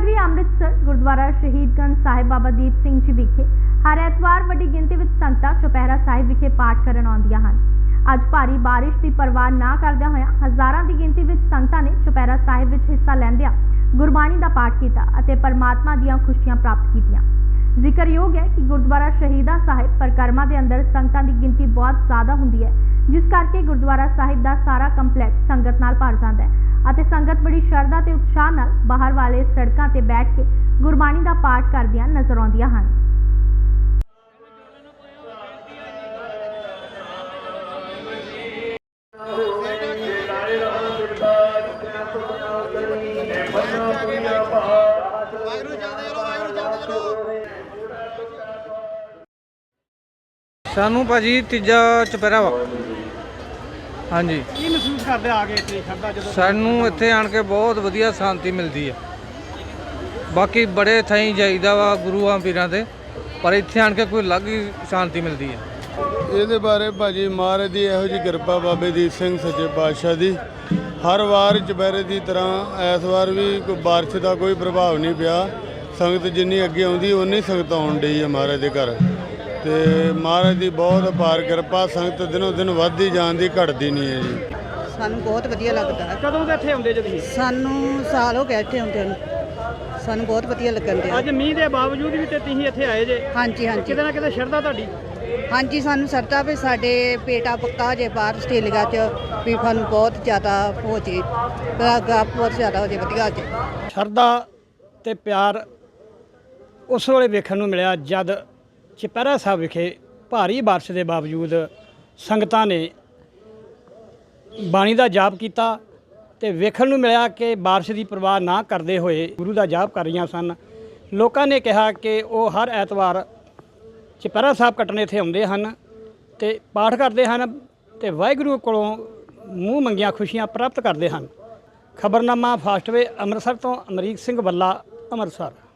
ਨਗਰੀ ਅੰਮ੍ਰਿਤਸਰ, ਗੁਰਦੁਆਰਾ ਸ਼ਹੀਦਗੰਜ ਸਾਹਿਬ ਬਾਬਾ ਦੀਪ ਸਿੰਘ ਜੀ ਵਿਖੇ ਹਰ ਐਤਵਾਰ ਵੱਡੀ ਗਿਣਤੀ ਵਿੱਚ ਸੰਗਤਾਂ ਚੁਪਹਿਰਾ ਸਾਹਿਬ ਵਿਖੇ ਪਾਠ ਕਰਨ ਆਉਂਦੀਆਂ ਹਨ। ਅੱਜ ਭਾਰੀ ਬਾਰਿਸ਼ ਦੀ ਪਰਵਾਹ ਨਾ ਕਰਦਿਆਂ ਹੋਇਆਂ ਹਜ਼ਾਰਾਂ ਦੀ ਗਿਣਤੀ ਵਿੱਚ ਸੰਗਤਾਂ ਨੇ ਚੁਪਹਿਰਾ ਸਾਹਿਬ ਵਿੱਚ ਹਿੱਸਾ ਲੈਂਦਿਆਂ ਗੁਰਬਾਣੀ ਦਾ ਪਾਠ ਕੀਤਾ ਅਤੇ ਪਰਮਾਤਮਾ ਦੀਆਂ ਖੁਸ਼ੀਆਂ ਪ੍ਰਾਪਤ ਕੀਤੀਆਂ। ਜ਼ਿਕਰਯੋਗ ਹੈ ਕਿ ਗੁਰਦੁਆਰਾ ਸ਼ਹੀਦਾਂ ਸਾਹਿਬ ਪਰਕਰਮਾ ਦੇ ਅੰਦਰ ਸੰਗਤਾਂ ਦੀ ਗਿਣਤੀ ਬਹੁਤ ਜ਼ਿਆਦਾ ਹੁੰਦੀ ਹੈ, ਜਿਸ ਕਰਕੇ ਗੁਰਦੁਆਰਾ ਸਾਹਿਬ ਦਾ ਸਾਰਾ ਕੰਪਲੈਕਸ ਸੰਗਤ ਨਾਲ ਭਰ ਜਾਂਦਾ ਹੈ ਅਤੇ ਸੰਗਤ ਬੜੀ ਸ਼ਰਧਾ ਤੇ ਉਤਸ਼ਾਹ ਨਾਲ ਬਾਹਰ ਵਾਲੇ ਸੜਕਾਂ ਤੇ ਬੈਠ ਕੇ ਗੁਰਬਾਣੀ ਦਾ ਪਾਠ ਕਰਦਿਆਂ ਨਜ਼ਰ ਆਉਂਦੀਆਂ ਹਨ। ਸਾਨੂੰ ਭਾਜੀ ਤੀਜਾ ਚੁਪਹਿਰਾ ਵਾ। ਹਾਂਜੀ। ਕੀ ਮਹਿਸੂਸ ਕਰਦੇ ਆ ਕੇ ਇੱਥੇ ਖੜਦਾ ਜਦੋਂ ਸਾਨੂੰ ਇੱਥੇ ਆਣ ਕੇ ਬਹੁਤ ਵਧੀਆ ਸ਼ਾਂਤੀ ਮਿਲਦੀ ਆ। ਬਾਕੀ ਬੜੇ ਥਾਈਂ ਜਾਈਦਾ ਵਾ ਗੁਰੂਆਂ ਪੀਰਾਂ ਦੇ ਪਰ ਇੱਥੇ ਆਣ ਕੇ ਕੋਈ ਅਲੱਗ ਹੀ ਸ਼ਾਂਤੀ ਮਿਲਦੀ ਆ। ਇਹਦੇ ਬਾਰੇ ਭਾਜੀ ਮਹਾਰਾਜ ਦੀ ਇਹੋ ਜੀ ਕਿਰਪਾ ਬਾਬੇ ਦੀਪ ਸਿੰਘ ਸੱਚੇ ਪਾਤਸ਼ਾਹ ਦੀ। ਹਰ ਵਾਰ ਚੁਪਹਿਰੇ ਦੀ ਤਰ੍ਹਾਂ ਇਸ ਵਾਰ ਵੀ ਕੋਈ ਬਾਰਿਸ਼ ਦਾ ਕੋਈ ਪ੍ਰਭਾਵ ਨਹੀਂ ਪਿਆ। ਸੰਗਤ ਜਿੰਨੀ ਅੱਗੇ ਆਉਂਦੀ ਉਨੀ ਸੰਗਤ ਆਉਣ ਡਈ ਹੈ ਮਹਾਰਾਜ ਦੇ ਘਰ। ਤੇ ਮਹਾਰਾਜ ਦੀ ਬਹੁਤ ਅਪਾਰ ਕਿਰਪਾ ਸੰਗਤ ਦਿਨੋਂ ਦਿਨ ਵੱਧਦੀ ਜਾਂਦੀ ਘਟਦੀ ਨਹੀਂ ਹੈ ਜੀ। ਸਾਨੂੰ ਬਹੁਤ ਵਧੀਆ ਲੱਗਦਾ ਹੈ। ਕਦੋਂ ਦੇ ਇੱਥੇ ਆਉਂਦੇ ਜਦੋਂ? ਸਾਨੂੰ ਸਾਲ ਹੋ ਗਿਆ ਇੱਥੇ ਆਉਂਦੇ ਨੂੰ। ਸਾਨੂੰ ਬਹੁਤ ਵਧੀਆ ਲੱਗਣ ਡਿਆ ਅੱਜ ਮੀਂਹ ਦੇ ਬਾਵਜੂਦ ਵੀ ਤੇ ਤੁਸੀਂ ਇੱਥੇ ਆਏ ਜੇ। ਹਾਂਜੀ ਹਾਂਜੀ। ਕਿਤੇ ਨਾ ਕਿਤੇ ਸ਼ਰਧਾ ਤੁਹਾਡੀ। ਹਾਂਜੀ ਸਾਨੂੰ ਸਰਦਾ ਵੀ ਸਾਡੇ ਪੇਟਾ ਪੱਕਾ ਜੇ ਬਾਹਰ ਆਸਟ੍ਰੇਲੀਆ ਚ ਵੀ ਸਾਨੂੰ ਬਹੁਤ ਜ਼ਿਆਦਾ ਹੋ ਜੇ। ਗਾ ਬਹੁਤ ਜ਼ਿਆਦਾ ਹੋ ਜੇ ਵਧੀਆ ਹੋ ਜੇ। ਸ਼ਰਧਾ ਤੇ ਪਿਆਰ ਉਸ ਵੇਲੇ ਵੇਖਣ ਨੂੰ ਮਿਲਿਆ ਜਦ ਚੁਪਹਿਰਾ ਸਾਹਿਬ ਵਿਖੇ ਭਾਰੀ ਬਾਰਿਸ਼ ਦੇ ਬਾਵਜੂਦ ਸੰਗਤਾਂ ਨੇ ਬਾਣੀ ਦਾ ਜਾਪ ਕੀਤਾ ਤੇ ਵੇਖਣ ਨੂੰ ਮਿਲਿਆ ਕਿ ਬਾਰਿਸ਼ ਦੀ ਪਰਵਾਹ ਨਾ ਕਰਦੇ ਹੋਏ ਗੁਰੂ ਦਾ ਜਾਪ ਕਰ ਰਹੀਆਂ ਸਨ। ਲੋਕਾਂ ਨੇ ਕਿਹਾ ਕਿ ਉਹ ਹਰ ਐਤਵਾਰ ਚੁਪਹਿਰਾ ਸਾਹਿਬ ਕੱਟਣੇ ਇੱਥੇ ਆਉਂਦੇ ਹਨ ਤੇ ਪਾਠ ਕਰਦੇ ਹਨ ਤੇ ਵਾਹਿਗੁਰੂ ਕੋਲੋਂ ਮੂੰਹ ਮੰਗੀਆਂ ਖੁਸ਼ੀਆਂ ਪ੍ਰਾਪਤ ਕਰਦੇ ਹਨ। ਖਬਰਨਾਮਾ ਫਾਸਟਵੇ ਅੰਮ੍ਰਿਤਸਰ ਤੋਂ ਅਮਰੀਕ ਸਿੰਘ ਬੱਲਾ, ਅੰਮ੍ਰਿਤਸਰ।